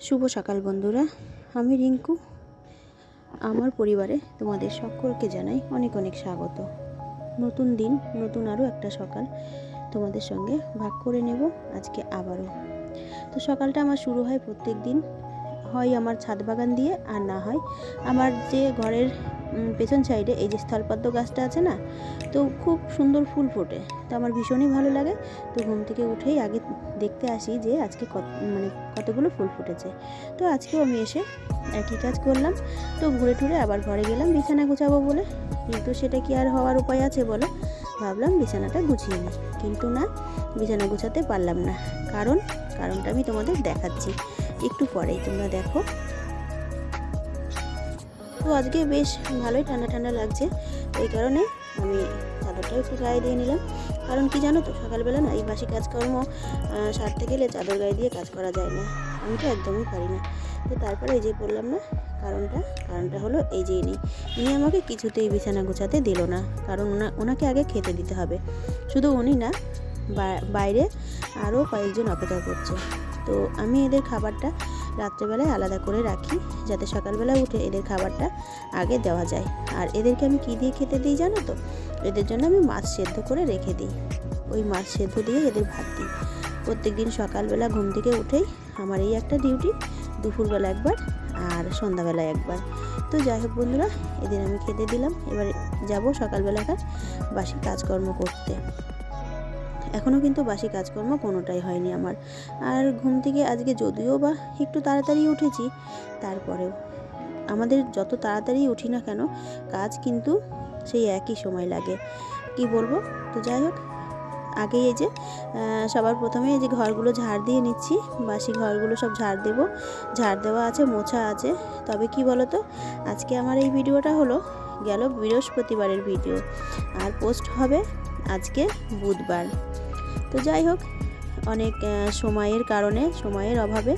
শুভ সকাল বন্ধুরা। আমি রিঙ্কু। আমার পরিবারে তোমাদের সকলকে জানাই অনেক অনেক স্বাগত। নতুন দিন, নতুন আরও একটা সকাল তোমাদের সঙ্গে ভাগ করে নেব আজকে আবারও। তো সকালটা আমার শুরু হয় প্রত্যেক দিন। হয় আমার ছাদ বাগান দিয়ে আর না হয় আমার যে ঘরের পেছন সাইডে এই যে স্থলপদ্ম গাছটা আছে না, তো খুব সুন্দর ফুল ফোটে। তো আমার ভীষণই ভালো লাগে। তো ঘুম থেকে উঠেই আগে দেখতে আসি যে আজকে কত মানে কতগুলো ফুল ফুটেছে। তো আজকেও আমি এসে একই কাজ করলাম। তো ঘুরে টুরে আবার ঘরে গেলাম, বিছানা গুছাবো বলে। কিন্তু সেটা কি আর হওয়ার উপায় আছে বলো? ভাবলাম বিছানাটা গুছিয়ে নিই। কিন্তু না, বিছানা গুছাতে পারলাম না। কারণ, কারণটা আমি তোমাদের দেখাচ্ছি। একটু পরেই তোমরা দেখো। তো আজকে বেশ ভালোই ঠান্ডা ঠান্ডা লাগছে, এই কারণে আমি চাদরটাও একটু গায়ে দিয়ে নিলাম। কারণ কি জানো তো, সকালবেলা না এই বাসি কাজকর্ম সারতে গেলে চাদর গায়ে দিয়ে কাজ করা যায় না। আমি তো একদমই পারি না। তো তারপরে এই যে বললাম না, কারণটা কারণটা হলো এই যে ইনি। ইনি আমাকে কিছুতেই বিছানা গোছাতে দিল না, কারণ ওনা, ওনাকে আগে খেতে দিতে হবে। শুধু উনি না বাইরে আরও কয়েকজন অপেক্ষা করছে। তো আমি এদের খাবারটা রাত্রেবেলায় আলাদা করে রাখি, যাতে সকালবেলা উঠে এদের খাবারটা আগে দেওয়া যায়। আর এদেরকে আমি কী দিয়ে খেতে দিই জানো তো? এদের জন্য আমি মাছ সেদ্ধ করে রেখে দিই। ওই মাছ সেদ্ধ দিয়ে এদের ভাত দিই। প্রত্যেক দিন সকালবেলা ঘুম থেকে উঠেই আমার এই একটা ডিউটি, দুপুরবেলা একবার আর সন্ধ্যাবেলায় একবার। তো যাই হোক বন্ধুরা, এদের আমি খেতে দিলাম। এবার যাব সকালবেলাকার বাসি কাজকর্ম করতে। এখনও কিন্তু বাসি কাজকর্ম কোনোটাই হয়নি আমার। আর ঘুম থেকে আজকে যদিও বা একটু তাড়াতাড়ি উঠেছি, তারপরেও। আমাদের যত তাড়াতাড়ি উঠি না কেন, কাজ কিন্তু সেই একই সময় লাগে। কি বলব? তো যাই হোক, আগে এই যে সবার প্রথমে এই যে ঘরগুলো ঝাড় দিয়ে নিচ্ছি, বাসি ঘরগুলো সব ঝাড় দেব। ঝাড় দেওয়া আছে, মোছা আছে। তবে কি বলো তো আজকে আমার এই ভিডিওটা হলো, গেল বৃহস্পতিবারের ভিডিও। আর পোস্ট হবে আজকে বুধবার। তো যাই হোক, অনেক সময়ের কারণে, সময়ের অভাবে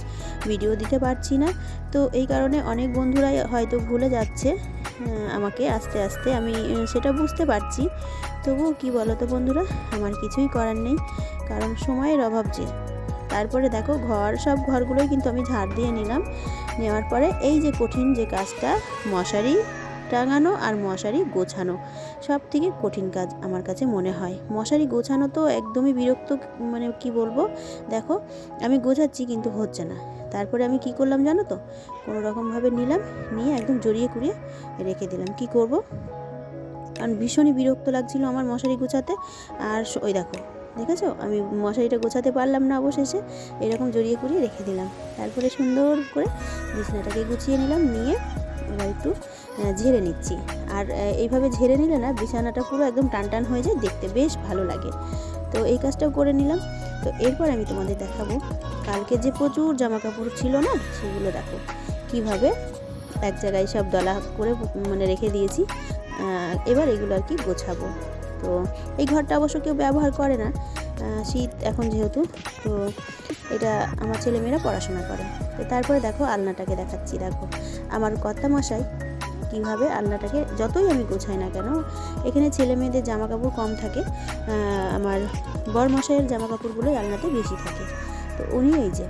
ভিডিও দিতে পারছি না। তো এই কারণে অনেক বন্ধুরাই হয়তো ভুলে যাচ্ছে আমাকে আস্তে আস্তে। আমি সেটা বুঝতে পারছি। তবুও কি বলো তো বন্ধুরা, আমার কিছুই করার নেই। কারণ সময়ের অভাব যে। তারপরে দেখো, ঘর, সব ঘরগুলোই কিন্তু আমি ঝাড় দিয়ে নিলাম। নেওয়ার পরে এই যে কঠিন যে কাজটা, মশারি টাঙানো আর মশারি গোছানো। সব থেকে কঠিন কাজ আমার কাছে মনে হয়। মশারি গোছানো তো একদমই বিরক্ত মানে কি বলব? দেখো, আমি গোছাচ্ছি কিন্তু হচ্ছে না। তারপরে আমি কি করলাম জানো তো? কোনো রকমভাবে নিলাম, নিয়ে একদম জড়িয়ে কুড়িয়ে রেখে দিলাম। কি করব? কারণ ভীষণই বিরক্ত লাগছিল আমার মশারি গোছাতে। আর ওই দেখো, দেখেছ? আমি মশারিটা গোছাতে পারলাম না অবশেষে। এরকম জড়িয়ে কুড়িয়ে রেখে দিলাম। তারপরে সুন্দর করে বিছানাটাকে গুছিয়ে নিলাম, নিয়ে এবার একটু ঝেড়ে নিচ্ছি। আর এইভাবে ঝেড়ে নিলে না বিছানাটা পুরো একদম টান টান হয়ে যায়, দেখতে বেশ ভালো লাগে। তো এই কাজটাও করে নিলাম। তো এরপর আমি তোমাদের দেখাবো, কালকে যে প্রচুর জামা কাপড় ছিল না, সেগুলো দেখো। কীভাবে এক জায়গায় সব দলা করে মানে রেখে দিয়েছি এবার এগুলো আর কি গোছাবো। তো এই ঘরটা অবশ্য কেউ ব্যবহার করে না। শীত এখন যেহেতু, তো এটা আমার ছেলেমেয়েরা পড়াশোনা করে। তো তারপরে দেখো আলনাটাকে দেখাচ্ছি, দেখো। আমার কর্তা মশাই কীভাবে আলনাটাকে যতই আমি গোছাই না কেন, এখানে ছেলে মেয়েদের জামা কাপড় কম থাকে আমার বর মশাইয়ের জামা কাপড়গুলোই আলনাতে বেশি থাকে। তো উনি এই যে,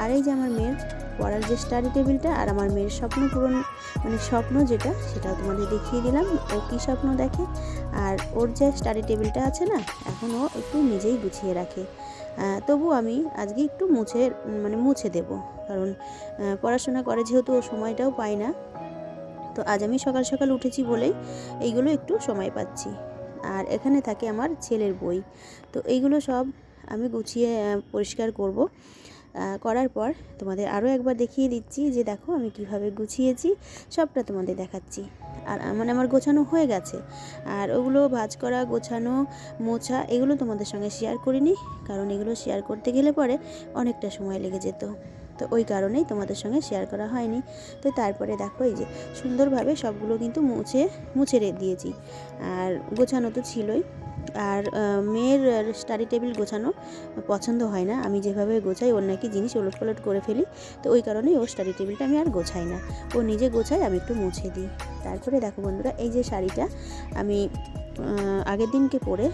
আর এই যে আমার মেয়ের পড়ার যে স্টাডি টেবিলটা আর আমার মেয়ের স্বপ্ন পূরণ মানে স্বপ্ন যেটা, সেটাও তোমাদের দেখিয়ে দিলাম। ও কী স্বপ্ন দেখে? আর ওর যে স্টাডি টেবিলটা আছে না, এখন ও একটু নিজেই গুছিয়ে রাখে। তবু আমি আজকে একটু মুছে মানে মুছে দেব। কারণ পড়াশোনা করে যেহেতু ও সময়টাও পায় না, তো আজ আমি সকাল সকাল উঠেছি বলেই এইগুলো একটু সময় পাচ্ছি। আর এখানে থাকে আমার ছেলের বই। তো এইগুলো সব আমি গুছিয়ে পরিষ্কার করব। করার পর তোমাদের আরও একবার দেখিয়ে দিচ্ছি যে দেখো আমি কীভাবে গুছিয়েছি, সবটা তোমাদের দেখাচ্ছি। আর মানে আমার গোছানো হয়ে গেছে। আর ওগুলো ভাজ করা, গোছানো, মোছা এগুলো তোমাদের সঙ্গে শেয়ার করিনি, কারণ এগুলো শেয়ার করতে গেলে পরে অনেকটা সময় লেগে যেত। তো ওই কারণেই তোমাদের সঙ্গে শেয়ার করা হয়নি। তো তারপরে দেখো এই যে সুন্দরভাবে সবগুলো কিন্তু মুছে মুছে দিয়েছি। আর গোছানো তো ছিলই। আর মেয়ের স্টাডি টেবিল গোছানো পছন্দ হয় না। আমি যেভাবে গোছাই, ওর নাকি জিনিস ওলট পালট করে ফেলি। তো ওই কারণেই ওর স্টাডি টেবিলটা আমি আর গোছাই না। ও নিজে গোছাই আমি একটু মুছে দিই। তারপরে দেখো বন্ধুরা, এই যে শাড়িটা আমি আগের দিনকে পরে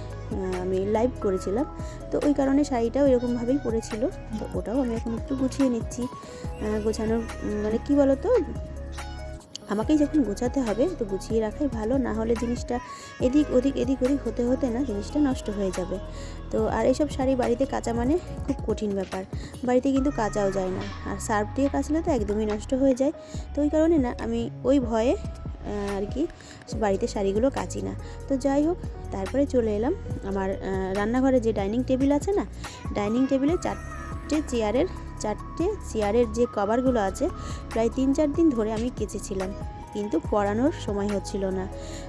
আমি লাইভ করেছিলাম। তো ওই কারণে শাড়িটাও এরকমভাবেই পরেছিল। তো ওটাও আমি এখন একটু গুছিয়ে নিচ্ছি। গোছানোর মানে কি বলো তো আমাকেই যখন গোছাতে হবে, তো গুছিয়ে রাখাই ভালো, না হলে জিনিসটা এদিক ওদিক এদিক ওদিক হতে হতে না জিনিসটা নষ্ট হয়ে যাবে। তো আর এইসব শাড়ি বাড়িতে কাঁচা মানে খুব কঠিন ব্যাপার। বাড়িতে কিন্তু কাচাও যায় না। আর সার্ফ দিয়ে কাচলে তো একদমই নষ্ট হয়ে যায়। তো ওই কারণে না আমি ওই ভয়ে আর কি বাড়িতে শাড়িগুলো কাচি না। তো যাই হোক, তারপরে চলে এলাম আমার রান্নাঘরে যে ডাইনিং টেবিল আছে না, ডাইনিং টেবিলে চারটে চেয়ারের চারটে চেয়ারের যে কভারগুলো আছে, প্রায় তিন চার দিন ধরে আমি কেচেছিলাম। কিন্তু পরানোর সময় হচ্ছিল না।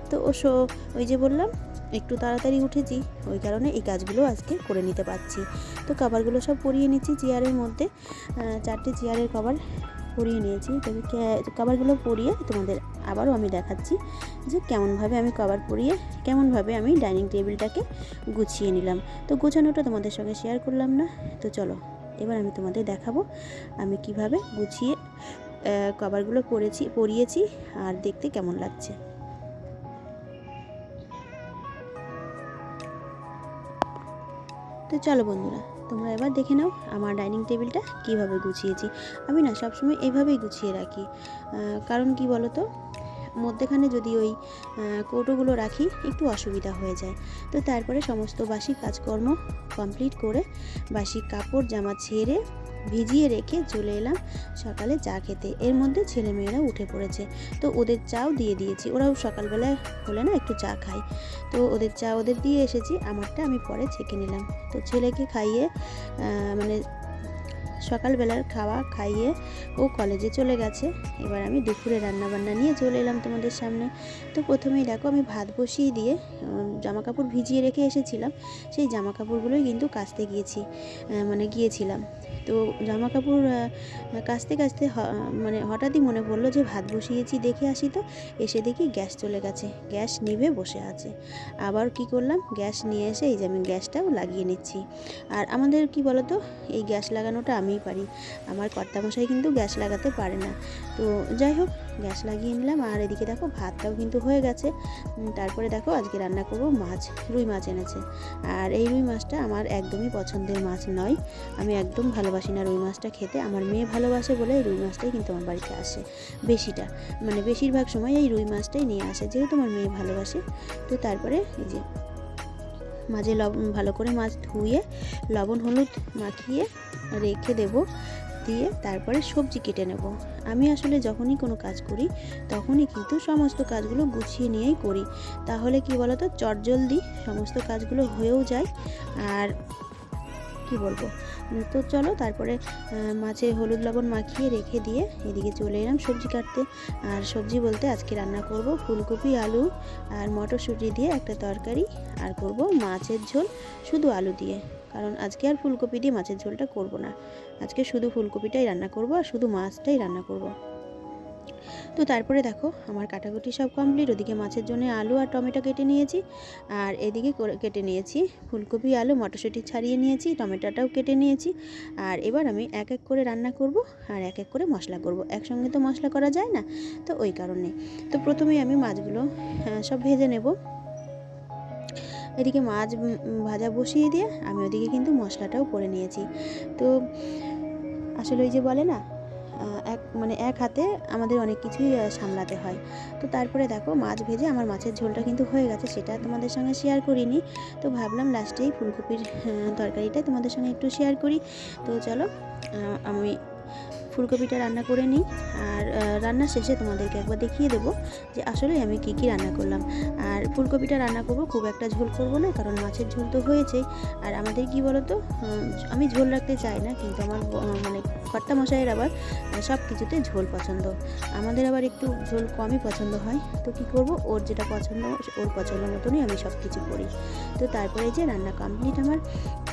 তো ও সো- ওই যে বললাম, একটু তাড়াতাড়ি উঠেছি, ওই কারণে এই কাজগুলো আজকে করে নিতে পারছি। তো কভারগুলো সব পরিয়ে নিচ্ছি চেয়ারের মধ্যে। চারটে চেয়ারের কভার পরিয়ে নিয়েছি। তো কভারগুলো পরিয়ে তোমাদের আবারও আমি দেখাচ্ছি যে কেমনভাবে আমি কভার পরিয়ে, কেমনভাবে আমি ডাইনিং টেবিলটাকে গুছিয়ে নিলাম। তো গুছানোটা তোমাদের সঙ্গে শেয়ার করলাম না। তো চলো। এবার আমি তোমাদের দেখাবো আমি কীভাবে গুছিয়ে কভারগুলো পরেছি, পরিয়েছি আর দেখতে কেমন লাগছে। তো চলো বন্ধুরা, তোমরা এবার দেখে নাও আমার ডাইনিং টেবিলটা কীভাবে গুছিয়েছি। আমি না সবসময় এইভাবেই গুছিয়ে রাখি। কারণ কি বলো তো মধ্যেখানে যদি ওই কৌটোগুলো রাখি, একটু অসুবিধা হয়ে যায়। তো তারপরে সমস্ত বাসি কাজকর্ম কমপ্লিট করে বাসি কাপড় জামা ছেড়ে ভিজিয়ে রেখে চলে এলাম সকালে চা খেতে। এর মধ্যে ছেলেমেয়েরা উঠে পড়েছে। তো ওদের চাও দিয়ে দিয়েছি। ওরাও সকালবেলায় হলে না একটু চা খায়। তো ওদের চা ওদের দিয়ে এসেছি। আমারটা আমি পরে ছেঁকে নিলাম। তো ছেলেকে খাইয়ে মানে সকালবেলার খাওয়া খাইয়ে ও কলেজে চলে গেছে। এবার আমি দুপুরে রান্না বান্না নিয়ে চলে এলাম তোমাদের সামনে। তো প্রথমেই দেখো, আমি ভাত বসিয়ে দিয়ে জামা কাপড় ভিজিয়ে রেখে এসেছিলাম। সেই জামা কাপড়গুলোই কিন্তু কাচতে গিয়েছি মানে গিয়েছিলাম। তো জামা কাপড় কাচতে কাচতে মানে হঠাৎই মনে পড়ল যে ভাত বসিয়েছি দেখে আসি তো, এসে দেখি গ্যাস চলে গেছে। গ্যাস নিভে বসে আছে। আবার কি করলাম, গ্যাস নিয়ে এসে এই যে আমি গ্যাসটাও লাগিয়ে নিচ্ছি। আর আমাদের কি বলতো, এই গ্যাস লাগানোটা আমিই পারি। আমার কর্তামশাই কিন্তু গ্যাস লাগাতে পারে না। তো যাই হোক, গ্যাস লাগিয়ে নিলাম। আর এদিকে দেখো, ভাতটাও কিন্তু হয়ে গেছে। তারপরে দেখো, আজকে রান্না করব মাছ, রুই মাছ এনেছে। আর এই রুই মাছটা আমার একদমই পছন্দের মাছ নয়। আমি একদম ভালোবাসি না রুই মাছটা খেতে। আমার মেয়ে ভালোবাসে বলে এই রুই মাছটাই কিন্তু আমার বাড়িতে আসে বেশিটা। মানে বেশিরভাগ সময় এই রুই মাছটাই নিয়ে আসে, যেহেতু আমার মেয়ে ভালোবাসে। তো তারপরে এই যে মাঝে লবণ ভালো করে মাছ ধুয়ে, লবণ, হলুদ মাখিয়ে রেখে দেব, দিয়ে তারপরে সবজি কেটে নেব। আমি আসলে যখনই কোনো কাজ করি, তখনই কিন্তু সমস্ত কাজগুলো গুছিয়ে নিয়েই করি। তাহলে কি বলতো? চটজলদি সমস্ত কাজগুলো হয়েও যায়। আর কি বলব? তো চলো তারপরে মাছে হলুদ লবণ মাখিয়ে রেখে দিয়ে এদিকে চলে এলাম সবজি কাটতে। আর সবজি বলতে আজকে রান্না করব ফুলকপি, আলু আর মটরশুঁটি দিয়ে একটা তরকারি। আর করব মাছের ঝোল শুধু আলু দিয়ে। কারণ আজকে আর ফুলকপি দিয়ে মাছের ঝোলটা করব না। আজকে শুধু ফুলকপিটাই রান্না করব আর শুধু মাছটাই রান্না করব। তো তারপরে দেখো, আমার কাটাকুটি সব কমপ্লিট ওদিকে মাছের জন্য আলু আর টমেটো কেটে নিয়েছি, আর এদিকে কেটে নিয়েছি ফুলকপি, আলু, মটরশুঁটি ছাড়িয়ে নিয়েছি, টমেটোটাও কেটে নিয়েছি, আর এবার আমি এক এক করে রান্না করব আর এক এক করে মশলা করব। একসঙ্গে তো মশলা করা যায় না, তো ওই কারণে। তো প্রথমেই আমি মাছগুলো সব ভেজে নেব। এদিকে মাছ ভাজা বসিয়ে দিয়ে আমি ওদিকে কিন্তু মশলাটাও করে নিয়েছি। তো আসলে ওই যে বলে না এক মানে এক হাতে আমাদের অনেক কিছুই সামলাতে হয়। তো তারপরে দেখো মাছ ভেজে আমার মাছের ঝোলটা কিন্তু হয়ে গেছে, সেটা তোমাদের সঙ্গে শেয়ার করিনি। তো ভাবলাম লাস্টেই ফুলকপির তরকারিটা তোমাদের সঙ্গে একটু শেয়ার করি। তো চলো আমি ফুলকপিটা রান্না করে নিই আর আহ, রান্না শেষে তোমাদেরকে একবার দেখিয়ে দেবো যে আসলে আমি কি কি রান্না করলাম। আর ফুলকপিটা রান্না করব খুব একটা ঝোল করব না কারণ মাছের ঝোল তো হয়েছেই। আর আমাদের কি বলো তো আমি ঝোল রাখতে চাই না কিন্তু আমার মানে কর্তা মশাইয়ের আবার সব কিছুতে ঝোল পছন্দ। আমাদের আবার একটু ঝোল কমই পছন্দ হয় তো কি করব ওর যেটা পছন্দ ওর পছন্দ মতনই আমি সব কিছু করি। তো তারপরে যে রান্না কমপ্লিট আমার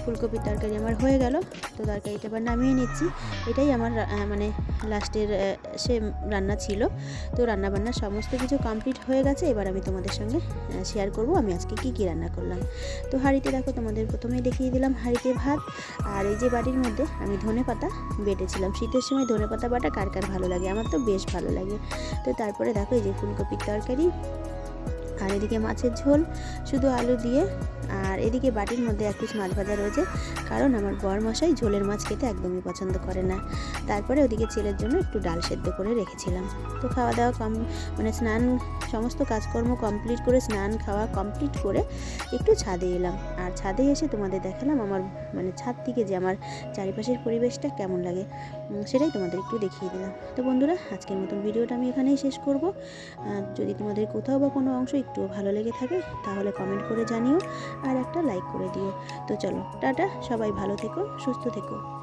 ফুলকপির তরকারি আমার হয়ে গেল তো তরকারিটা আবার নামিয়ে নিচ্ছি। এটাই আমার মানে লাস্টের সে রান্না ছিল। তো রান্না বান্না সমস্ত কিছু কমপ্লিট হয়ে গেছে। এবার আমি তোমাদের সঙ্গে শেয়ার করব আমি আজকে কি কি রান্না করলাম। তো হাঁড়িতে দেখো, তোমাদের প্রথমেই দেখিয়ে দিলাম হাঁড়িতে ভাত। আর এই যে বাটির মধ্যে আমি ধনে পাতা বেটেছিলাম। শীতের সময় ধনে পাতা বাটা কার কার ভালো লাগে? আমার তো বেশ ভালো লাগে। তো তারপরে দেখো এই যে ফুলকপির তরকারি আর এদিকে মাছের ঝোল, শুধু আলু দিয়ে। আর এদিকে বাটির মধ্যে এক পিস মাছ ভাজা রয়েছে, কারণ আমার বর মশাই ঝোলের মাছ খেতে একদমই পছন্দ করে না। তারপরে ওদিকে ছেলের জন্য একটু ডাল সেদ্ধ করে রেখেছিলাম। তো খাওয়া দাওয়া কম মানে স্নান, সমস্ত কাজকর্ম কমপ্লিট করে, স্নান খাওয়া কমপ্লিট করে একটু ছাদে এলাম। আর ছাদে এসে তোমাদের দেখালাম আমার মানে ছাদ থেকে যে আমার চারিপাশের পরিবেশটা কেমন লাগে। সেটাই তোমাদের একটু দেখিয়ে দিলাম। তো বন্ধুরা, আজকের মতন ভিডিওটা আমি এখানেই শেষ করব। যদি তোমাদের কোথাও বা কোনো অংশ একটু ভালো লেগে থাকে, তাহলে কমেন্ট করে জানিও আর একটা লাইক করে দিও। তো চলো, টাটা, সবাই ভালো থেকো, সুস্থ থেকো।